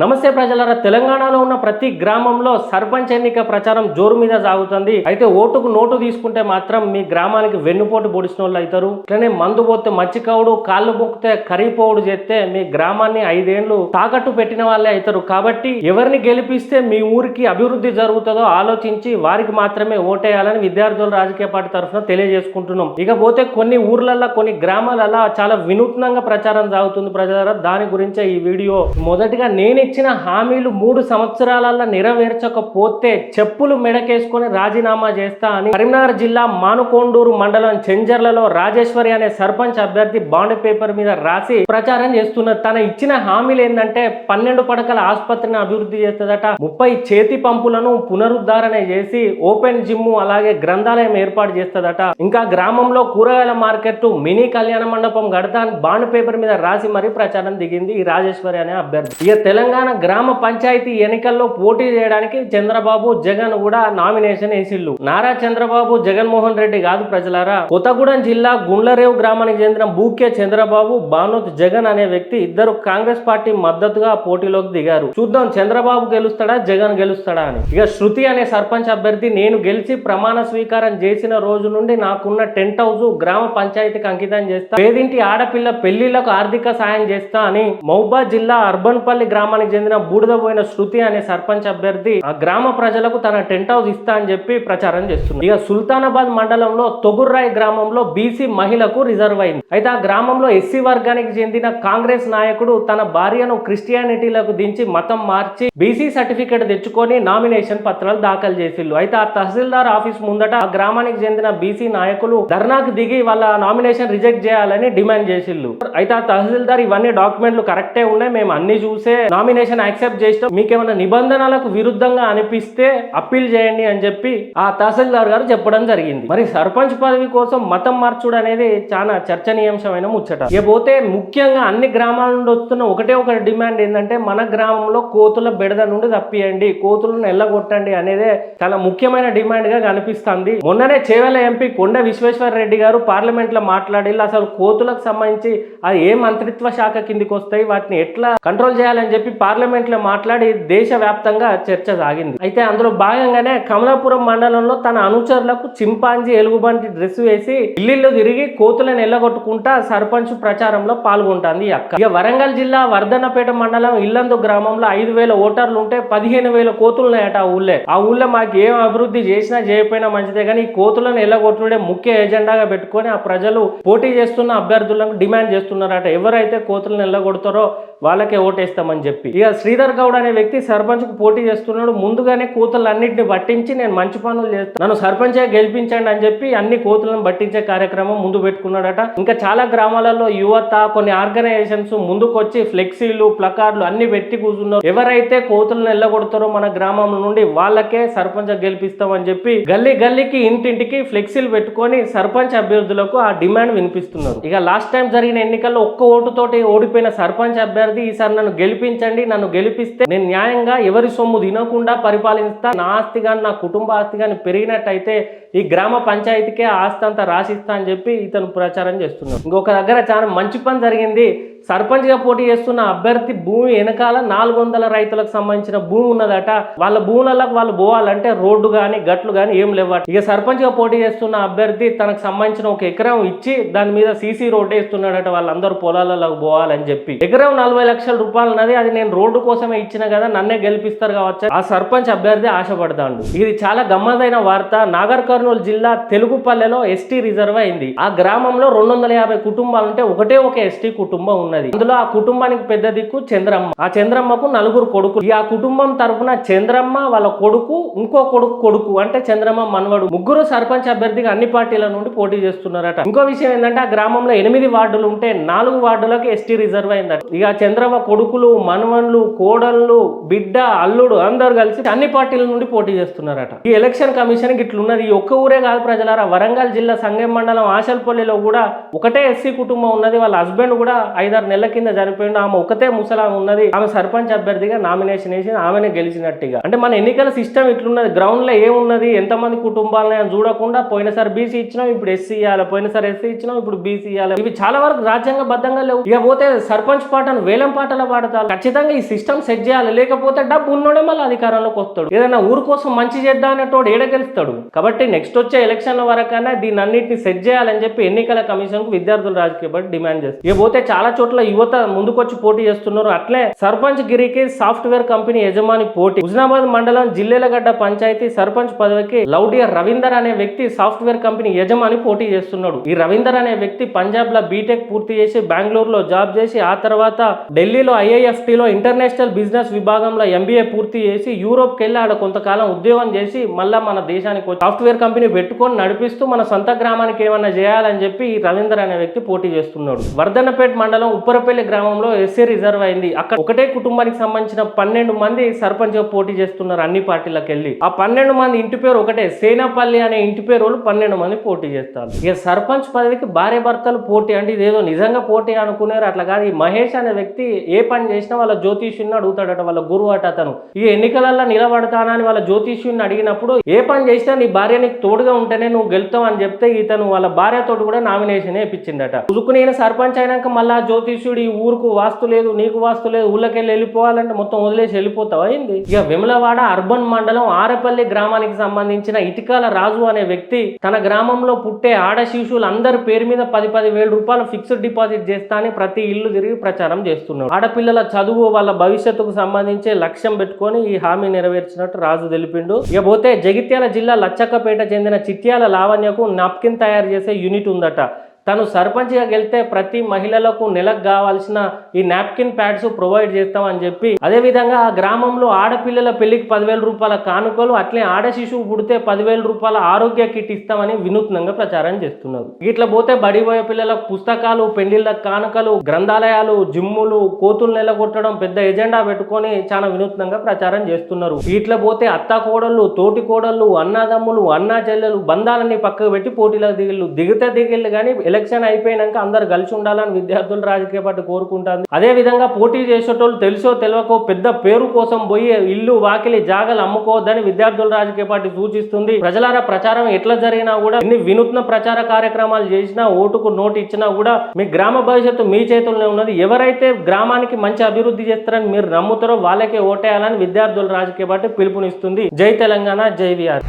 నమస్తే ప్రజలారా తెలంగాణలో ఉన్న ప్రతి గ్రామంలో సర్పంచ్ ఎన్నిక ప్రచారం జోరు మీద సాగుతుంది. అయితే ఓటుకు నోటు తీసుకుంటే మాత్రం మీ గ్రామానికి వెన్నుపోటు పొడిచిన వాళ్ళు అవుతారు. ఇట్లనే మందు పోతే మచ్చికవుడు కాళ్ళు మొక్కితే కరిగిపోవుడు చేస్తే మీ గ్రామాన్ని ఐదేళ్ళు తాకట్టు పెట్టిన వాళ్ళే అవుతారు. కాబట్టి ఎవరిని గెలిపిస్తే మీ ఊరికి అభివృద్ధి జరుగుతుందో ఆలోచించి వారికి మాత్రమే ఓటేయాలని విద్యార్థుల రాజకీయ పార్టీ తరఫున తెలియజేసుకుంటున్నాం. ఇకపోతే కొన్ని ఊర్లలో కొన్ని గ్రామాలలో చాలా వినూత్నంగా ప్రచారం సాగుతుంది ప్రజలారా. దాని గురించే ఈ వీడియో. మొదటిగా నేను ఇచ్చిన హామీలు మూడు సంవత్సరాలలో నెరవేర్చకపోతే చెప్పులు మెడకేసుకొని రాజీనామా చేస్తా అని కరీంనగర్ జిల్లా మానుకొండూరు మండలం చెంజర్లలో రాజేశ్వరి అనే సర్పంచ్ అభ్యర్థి బాండ్ పేపర్ మీద రాసి ప్రచారం చేస్తున్నారు తన ఇచ్చిన హామీలు ఏంటంటే పన్నెండు పడకల ఆసుపత్రిని అభివృద్ధి చేస్తుందట ముప్పై చేతి పంపులను పునరుద్ధరణ చేసి ఓపెన్ జిమ్ అలాగే గ్రంథాలయం ఏర్పాటు చేస్తుందట. ఇంకా గ్రామంలో కూరగాయల మార్కెట్ మినీ కళ్యాణ మండపం కడతా అని బాండ్ పేపర్ మీద రాసి మరీ ప్రచారం దిగింది ఈ రాజేశ్వరి అనే అభ్యర్థి. ఇక తెలంగాణ గ్రామ పంచాయతీ ఎన్నికల్లో పోటీ చేయడానికి చంద్రబాబు జగన్ కూడా నామినేషన్ వేసిళ్ళు. నారా చంద్రబాబు జగన్మోహన్ రెడ్డి కాదు ప్రజలారా. కొత్తగూడెం జిల్లా గుండ్లరేవు గ్రామానికి చెందిన బూకే చంద్రబాబు బానోత్ జగన్ అనే వ్యక్తి ఇద్దరు కాంగ్రెస్ పార్టీ మద్దతుగా పోటీలోకి దిగారు. చూద్దాం చంద్రబాబు గెలుస్తాడా జగన్ గెలుస్తాడా అని. ఇక శృతి అనే సర్పంచ్ అభ్యర్థి నేను గెలిచి ప్రమాణ స్వీకారం చేసిన రోజు నుండి నాకున్న టెంట్ హౌస్ గ్రామ పంచాయతీకి అంకితం చేస్తా. పేదింటి ఆడపిల్ల పెళ్ళిళ్ళకు ఆర్థిక సాయం చేస్తా అని మౌబా జిల్లా అర్బన్పల్లి గ్రామానికి చెందిన బూడిదపోయిన శృతి అనే సర్పంచ్ అభ్యర్థి ఆ గ్రామ ప్రజలకు తన టెంట్ హౌస్ ఇస్తా అని చెప్పి ప్రచారం చేస్తుంది ఇక సుల్తానాబాద్ మండలంలో తొగుర్రాయ్ గ్రామంలో బీసీ మహిళకు రిజర్వ్ అయింది. అయితే ఆ గ్రామంలో ఎస్సీ వర్గానికి చెందిన కాంగ్రెస్ నాయకుడు తన భార్యను క్రిస్టియానిటీలకు దించి మతం మార్చి బీసీ సర్టిఫికేట్ తెచ్చుకొని నామినేషన్ పత్రాలు దాఖలు చేసిల్లు అయితే ఆ తహసీల్దార్ ఆఫీస్ ముందట ఆ గ్రామానికి చెందిన బీసీ నాయకులు ధర్నాకు దిగి వాళ్ళ నామినేషన్ రిజెక్ట్ చేయాలని డిమాండ్ చేసిల్లు అయితే ఆ తహసీల్దార్ ఇవన్నీ డాక్యుమెంట్లు కరెక్టే ఉన్నాయి మేము అన్ని చూసే నామినేషన్ యాక్సెప్ట్ చేసినాం మీకేమైనా నిబంధనలకు విరుద్ధంగా అనిపిస్తే అప్పీల్ చేయండి అని చెప్పి ఆ తహసీల్దార్ గారు చెప్పడం జరిగింది. మరి సర్పంచ్ పదవి కోసం మతం మార్చుడు అనేది చాలా చర్చనీయాంశమైన ముచ్చట. ఇకపోతే ముఖ్యంగా అన్ని గ్రామాల నుండి వస్తున్న ఒకటే ఒక డిమాండ్ ఏంటంటే మన గ్రామంలో కోతుల బెడద నుండి తప్పియండి కోతులను ఎల్లగొట్టండి అనేదే చాలా ముఖ్యమైన డిమాండ్గా కనిపిస్తుంది. మొన్ననే చేవెల ఎంపీ కొండ విశ్వేశ్వర రెడ్డి గారు పార్లమెంట్లో మాట్లాడి అసలు కోతులకు సంబంధించి అది ఏ మంత్రిత్వ శాఖ కిందికి వస్తాయి వాటిని ఎట్లా కంట్రోల్ చేయాలని చెప్పి పార్లమెంట్లో మాట్లాడి దేశ వ్యాప్తంగా చర్చ సాగింది. అయితే అందులో భాగంగానే కమలాపురం మండలంలో తన అనుచరులకు చింపాంజీ ఎలుగుబంటి డ్రెస్ వేసి ఇల్లు తిరిగి కోతులను ఎల్లగొట్టుకుంటా సర్పంచ్ ప్రచారంలో పాల్గొంటుంది అక్క. ఇక వరంగల్ జిల్లా వర్ధన్నపేట మండలం ఇల్లందు గ్రామంలో ఐదు వేల ఓటర్లు ఉంటే పదిహేను వేల కోతులు ఉన్నాయట ఆ ఊళ్ళే. ఆ ఊళ్ళో మాకు ఏం అభివృద్ధి చేసినా చేయకపోయినా మంచిదే కానీ ఈ కోతులను ఎల్లగొట్టుడే ముఖ్య ఎజెండాగా పెట్టుకొని ఆ ప్రజలు పోటీ చేస్తున్న అభ్యర్థులను డిమాండ్ చేస్తున్నారట. ఎవరైతే కోతులను ఎల్లగొడతారో వాళ్ళకే ఓటేస్తామని చెప్పి. ఇక శ్రీధర్ గౌడ్ అనే వ్యక్తి సర్పంచ్కు పోటీ చేస్తున్నాడు. ముందుగానే కోతులన్నింటిని పట్టించి నేను మంచి పనులు చేస్తాను నన్ను సర్పంచ్ గెలిపించండి అని చెప్పి అన్ని కోతులను పట్టించే కార్యక్రమం ముందు పెట్టుకున్నాడట. ఇంకా చాలా గ్రామాలలో యువత కొన్ని ఆర్గనైజేషన్స్ ముందుకొచ్చి ఫ్లెక్సీలు ప్లకార్లు అన్ని పెట్టి కూర్చున్నారు. ఎవరైతే కోతులను ఎల్లగొడతారో మన గ్రామం నుండి వాళ్ళకే సర్పంచ్ గెలిపిస్తామని చెప్పి గల్లీ గల్లీకి ఇంటింటికి ఫ్లెక్సీలు పెట్టుకొని సర్పంచ్ అభ్యర్థులకు ఆ డిమాండ్ వినిపిస్తున్నారు. ఇక లాస్ట్ టైం జరిగిన ఎన్నికల్లో ఒక్క ఓటుతోటి ఓడిపోయిన సర్పంచ్ అభ్యర్థి ఈసారి నన్ను గెలిపించండి నన్ను గెలిపిస్తే నేను న్యాయంగా ఎవరి సొమ్ము తినకుండా పరిపాలిస్తా. నా ఆస్తి కానీ నా కుటుంబ ఆస్తి కానీ పెరిగినట్టయితే ఈ గ్రామ పంచాయతీకే ఆస్తి అంతా రాసిస్తా అని చెప్పి ఇతను ప్రచారం చేస్తున్నాడు ఇంకొక దగ్గర చాలా మంచి పని జరిగింది. సర్పంచ్గా పోటీ చేస్తున్న అభ్యర్థి భూమి వెనకాల నాలుగు వందల రైతులకు సంబంధించిన భూమి ఉన్నదట. వాళ్ళ భూములలో వాళ్ళు పోవాలంటే రోడ్డు కానీ గట్లు కానీ ఏం లేవట. ఇక సర్పంచ్గా పోటీ చేస్తున్న అభ్యర్థి తనకు సంబంధించిన ఒక ఎకరం ఇచ్చి దాని మీద సీసీ రోడ్డు వేస్తున్నాడట వాళ్ళందరూ పొలాలలోకి పోవాలని చెప్పి. ఎకరం నలభై లక్షల రూపాయలు ఉన్నది. అది నేను రోడ్డు కోసమే ఇచ్చిన కదా నన్నే గెలిపిస్తారు కావచ్చు? ఆ సర్పంచ్ అభ్యర్థి ఆశపడతాడు. ఇది చాలా గమ్మదైన వార్త. నాగర్ కర్నూలు జిల్లా తెలుగుపల్లెలో ఎస్టీ రిజర్వ్ అయింది. ఆ గ్రామంలో రెండు వందల యాభై కుటుంబాలు ఉంటే ఒకటే ఒక ఎస్టీ కుటుంబం ఉన్నది. అందులో ఆ కుటుంబానికి పెద్ద దిక్కు చంద్రమ్మ. ఆ చంద్రమ్మకు నలుగురు కొడుకు ఈ ఆ కుటుంబం తరపున చంద్రమ్మ వాళ్ళ కొడుకు ఇంకో కొడుకు కొడుకు అంటే చంద్రమ్మ మనవడు. ముగ్గురు సర్పంచ్ అభ్యర్థిగా అన్ని పార్టీల నుండి పోటీ చేస్తున్నారట. ఇంకో విషయం ఏంటంటే ఆ గ్రామంలో ఎనిమిది వార్డులు ఉంటే నాలుగు వార్డులకు ఎస్టీ రిజర్వ్ అయిందట. ఇక చంద్రమ్మ కొడుకులు మనవన్లు కోడళ్ళు బిడ్డ అల్లుడు అందరు కలిసి అన్ని పార్టీల నుండి పోటీ చేస్తున్నారట. ఈ ఎలక్షన్ కమిషన్ ఇట్లున్నది ఈ ఒక్క ఊరే కాదు ప్రజలారా. వరంగల్ జిల్లా సంగం మండలం ఆశల్పల్లిలో కూడా ఒకటే ఎస్సీ కుటుంబం ఉన్నది. వాళ్ళ హస్బెండ్ కూడా ఐదారు ఆరు నెలల కింద చనిపోయిండు. ఆమె ఒకతే ముసలామె ఉన్నది. ఆమె సర్పంచ్ అభ్యర్థిగా నామినేషన్ వేసి ఆమెనే గెలిచినట్టుగా. అంటే మన ఎన్నికల సిస్టమ్ ఇట్లున్నది. గ్రౌండ్లో ఏమున్నది? ఎంతమంది కుటుంబాలని అని చూడకుండా పోయినసారి బీసీ ఇచ్చినాం ఇప్పుడు ఎస్సీ ఇవ్వాలి పోయినసారి ఎస్సీ ఇచ్చినాం ఇప్పుడు బీసీ ఇవ్వాలి ఇవి చాలా వరకు రాజ్యాంగబద్ధంగా లేవు. ఇక పోతే సర్పంచ్ పాటను వేలం పాటల పాడతారు. ఖచ్చితంగా ఈ సిస్టమ్ సెట్ చేయాలి. లేకపోతే డబ్బు ఉన్నోడే మళ్ళీ అధికారంలోకి వస్తాడు. ఏదైనా ఊరు కోసం మంచి చేద్దా అనేటోడు ఏడ గెలుస్తాడు? కాబట్టి నెక్స్ట్ వచ్చే ఎలక్షన్ల వరకైనా దీన్ని అన్నింటిని సెట్ చేయాలని చెప్పి ఎన్నికల కమిషన్కు విద్యార్థులు రాజకీయ పార్టీ డిమాండ్ చేస్తారు. ఇక పోతే చాలా చోట్ల యువత ముందుకొచ్చి పోటీ చేస్తున్నారు. అట్లే సర్పంచ్ గిరికి సాఫ్ట్వేర్ కంపెనీ యజమాని పోటీ. హుజనాబాద్ మండలం జిల్లేలగడ్డ పంచాయతీ సర్పంచ్ పదవికి లౌడియర్ రవీందర్ అనే వ్యక్తి సాఫ్ట్వేర్ కంపెనీ యజమాని పోటీ చేస్తున్నాడు. ఈ రవీందర్ అనే వ్యక్తి పంజాబ్లో బీటెక్ పూర్తి చేసి బెంగళూరులో జాబ్ చేసి ఆ తర్వాత ఢిల్లీలో ఐఐఎఫ్టీ లో ఇంటర్నేషనల్ బిజినెస్ విభాగంలో ఎంబీఏ పూర్తి చేసి యూరోప్ కెళ్ళి ఆడ కొంతకాలం ఉద్యోగం చేసి మళ్ళా మన దేశానికి సాఫ్ట్వేర్ కంపెనీ పెట్టుకొని నడిపిస్తూ మన సొంత గ్రామానికి ఏమన్నా చేయాలని చెప్పి ఈ రవీందర్ అనే వ్యక్తి పోటీ చేస్తున్నాడు. వర్ధనపేట మండలం ఉప్పరపల్లి గ్రామంలో ఎస్సీ రిజర్వ్ అయింది. అక్కడ ఒకటే కుటుంబానికి సంబంధించిన పన్నెండు మంది సర్పంచ్ పోటీ చేస్తున్నారు అన్ని పార్టీలకు వెళ్ళి. ఆ పన్నెండు మంది ఇంటి పేరు ఒకటే సేనాపల్లి అనే ఇంటి పేరు వాళ్ళు పన్నెండు మంది పోటీ చేస్తారు. ఇక సర్పంచ్ పదవికి భార్య భర్తలు పోటీ అంటే ఇదేదో నిజంగా పోటీ అనుకున్నారు అట్లా కాదు. ఈ మహేష్ అనే వ్యక్తి ఏ పని చేసినా వాళ్ళ జ్యోతిష్యుని అడుగుతాడట వాళ్ళ గురువు అట అతను. ఈ ఎన్నికలలో నిలబడతానని వాళ్ళ జ్యోతిష్యుని అడిగినప్పుడు ఏ పని చేసినా నీ భార్య నీకు తోడుగా ఉంటేనే నువ్వు గెలుతావు అని చెప్తే ఇతను వాళ్ళ భార్యతో కూడా నామినేషన్ వేయించిండట ఉదుకుని సర్పంచ్ అయినాక మళ్ళీ జ్యోతి జ్యోతిష్యుడు ఈ ఊరుకు వాస్తు లేదు నీకు వాస్తు లేదు ఊళ్ళకెళ్ళి వెళ్ళిపోవాలంటే మొత్తం వదిలేసి వెళ్ళిపోతావు అయింది ఇక విమలవాడ అర్బన్ మండలం ఆరపల్లి గ్రామానికి సంబంధించిన ఇటికాల రాజు అనే వ్యక్తి తన గ్రామంలో పుట్టే ఆడ శిశువులు అందరి పేరు మీద పది పది వేల రూపాయలు ఫిక్స్డ్ డిపాజిట్ చేస్తానని ప్రతి ఇల్లు తిరిగి ప్రచారం చేస్తున్నాడు. ఆడపిల్లల చదువు వాళ్ళ భవిష్యత్తుకు సంబంధించి లక్ష్యం పెట్టుకొని ఈ హామీ నెరవేర్చినట్టు రాజు తెలిపిండు. ఇక పోతే జగిత్యాల జిల్లా లచ్చక్కపేట చెందిన చిట్యాల లావణ్యకు నాప్కిన్ తయారు చేసే యూనిట్ ఉందట. తను సర్పంచ్గా గెలితే ప్రతి మహిళలకు నెలకు కావాల్సిన ఈ నాప్కిన్ ప్యాడ్స్ ప్రొవైడ్ చేస్తామని చెప్పి అదే విధంగా ఆ గ్రామంలో ఆడపిల్లల పెళ్ళికి పదివేల రూపాయల కానుకలు అట్లే ఆడ శిశువు పుడితే పదివేల రూపాయల ఆరోగ్య కిట్ ఇస్తామని వినూత్నంగా ప్రచారం చేస్తున్నారు. ఇట్లా పోతే బడిపోయే పిల్లలకు పుస్తకాలు పెళ్ళిళ్ళ కానుకలు గ్రంథాలయాలు జిమ్ములు కోతులు నెలగొట్టడం పెద్ద ఎజెండా పెట్టుకొని చాలా వినూత్నంగా ప్రచారం చేస్తున్నారు. ఇట్లా పోతే అత్త కోడళ్ళు తోటి కోడళ్ళు అన్నదమ్ములు అన్నా చెల్లెలు బంధాలన్నీ పక్కకు పెట్టి పోటీలకు దిగిళ్ళు. దిగితే దిగిళ్ళు కానీ ఎలక్షన్ అయిపోయినాక అందరు కలిసి ఉండాలని విద్యార్థులు రాజకీయ పార్టీ కోరుకుంటుంది. అదే విధంగా పోటీ చేసేటోళ్ళు తెలుసో తెలియకో పెద్ద పేరు కోసం పోయి ఇల్లు వాకిలి జాగలు అమ్ముకోవద్దని విద్యార్థుల రాజకీయ పార్టీ సూచిస్తుంది. ప్రజలారా ప్రచారం ఎట్లా జరిగినా కూడా ఎన్ని వినూత్న ప్రచార కార్యక్రమాలు చేసినా ఓటుకు నోటు ఇచ్చినా కూడా మీ గ్రామ భవిష్యత్తు మీ చేతుల్లోనే ఉన్నది. ఎవరైతే గ్రామానికి మంచి అభివృద్ధి చేస్తారని మీరు నమ్ముతారో వాళ్ళకే ఓటేయాలని విద్యార్థుల రాజకీయ పార్టీ పిలుపునిస్తుంది. జై తెలంగాణ జై విఆర్